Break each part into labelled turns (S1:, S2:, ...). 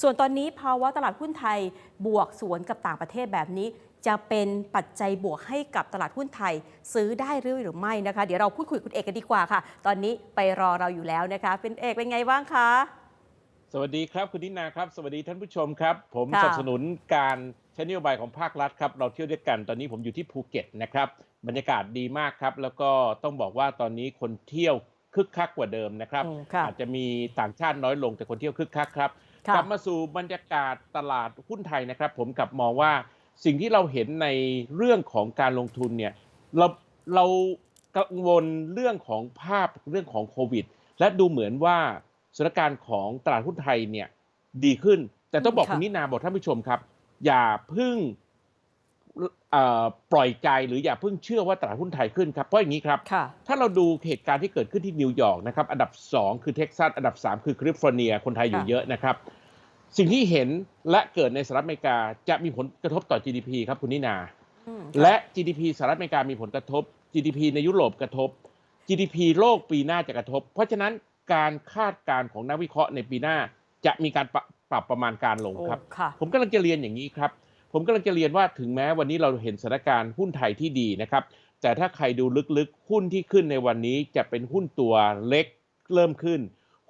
S1: ส่วนตอนนี้ภาวะตลาดหุ้นไทยบวกสวนกับต่างประเทศแบบนี้ จะเป็นปัจจัยบวกให้กับตลาดหุ้นไทย ซื้อได้หรือหรือไม่นะคะ เดี๋ยวเราพูดคุยกับคุณเอกกันดีกว่าค่ะ ตอนนี้ไปรอเราอยู่แล้วนะคะ เป็นเอกเป็นไงบ้างคะ
S2: สวัสดีครับคุณนินาครับ สวัสดีท่านผู้ชมครับ ผม
S1: ค่ะ
S2: สนับสนุนการใช้นโยบายของภาครัฐครับ เราเที่ยวด้วยกันตอนนี้ผมอยู่ที่ภูเก็ตนะครับบรรยากาศดีมากครับ แล้วก็ต้องบอกว่าตอนนี้คนเที่ยวคึกคักกว่าเดิมนะครับ
S1: อืมค่ะ
S2: อาจจะมีต่างชาติน้อยลงแต่คนเที่ยวคึกคักครับ
S1: ค่ะ
S2: กลับมาสู่บรรยากาศตลาดหุ้นไทยนะครับ ผมกลับมองว่าสิ่งที่เราเห็นในเรื่องของการลงทุนเนี่ยเราเรากังวลเรื่องของภาพเรื่องของโควิด และดูเหมือนว่าสถานการณ์ของตลาดหุ้นไทยเนี่ยดีขึ้น แต่ต้องบอก
S1: ค่ะ
S2: คุณนินาบอกท่านผู้ชมครับ อย่าเพึ่งเอ่อปล่อยใจหรืออย่าเพึ่งเชื่อว่าตลาดหุ้นไทยขึ้นครับ เพราะอย่างนี้ครับ
S1: ค่ะ
S2: ถ้าเราดูเหตุการณ์ที่เกิดขึ้นที่นิวยอร์กนะครับ อันดับ 2 คือเท็กซัส อันดับ 3 คือแคลิฟอร์เนีย คนไทยอยู่
S1: ค่ะ
S2: เยอะนะครับ สิ่งที่เห็นและเกิดในสหรัฐอเมริกาจะมีผลกระทบต่อ GDP ครับคุณนินา
S1: อืม
S2: และ GDP สหรัฐอเมริกามีผลกระทบ GDP ในยุโรปกระทบ GDP โลกปีหน้าจะกระทบ เพราะฉะนั้นการคาดการณ์ของนักวิเคราะห์ในปีหน้าจะมีการปรับปรับประมาณการลง
S1: โอ้
S2: ครับ
S1: ค่ะ
S2: ผมกำลังจะเรียนอย่างนี้ครับ ผมกำลังจะเรียนว่าถึงแม้วันนี้เราเห็นสถานการณ์หุ้นไทยที่ดีนะครับ แต่ถ้าใครดูลึกๆ หุ้นที่ขึ้นในวันนี้จะเป็นหุ้นตัวเล็กเริ่มขึ้น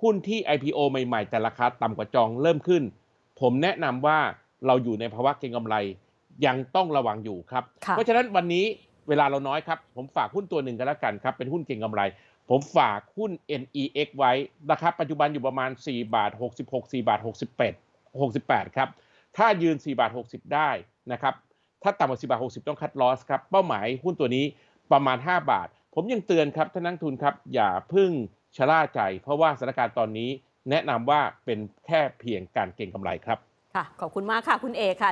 S2: หุ้นที่ IPO ใหม่ๆ แต่ราคาต่ำกว่าจองเริ่มขึ้น ผมแนะนำว่าเราอยู่ในภาวะเก็งกำไร ยังต้องระวังอยู่ครับ
S1: ค่ะ
S2: เพราะฉะนั้นวันนี้เวลาเราน้อยครับ ผมฝากหุ้นตัวหนึ่งกันแล้วกันครับ เป็นหุ้นเก็งกำไร ผมฝากหุ้น NEX ไว้ราคาปัจจุบันอยู่ประมาณ 4 บาท 66 4 บาท 68 68 ครับ ถ้ายืน 4 บาท 60 ได้นะครับ ถ้าต่ำกว่า 4 บาท 60 ต้องคัดลอสครับ เป้าหมายหุ้นตัวนี้ประมาณ 5 บาท ผมยังเตือนครับท่านนักลงทุนครับอย่าเพึ่ง ชะล่าใจ เพราะว่าสถานการณ์ตอนนี้แนะนำว่าเป็นแค่เพียงการเก็งกำไรครับ
S1: ค่ะ ขอบคุณมากค่ะ คุณเอกค่ะ